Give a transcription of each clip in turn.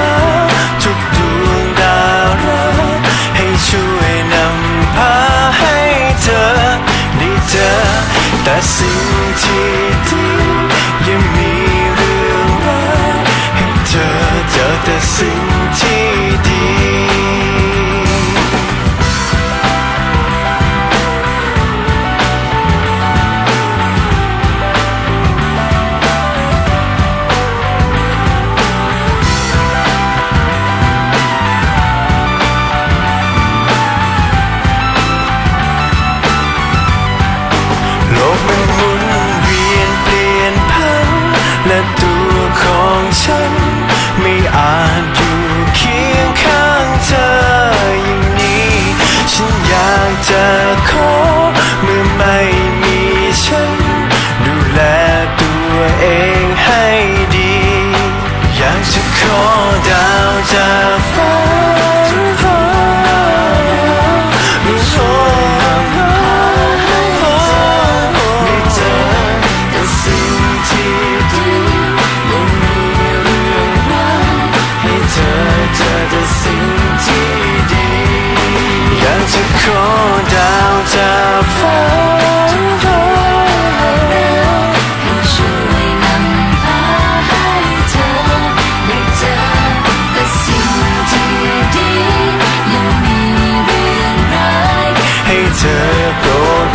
า แต่สิ่งที่ time.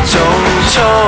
정처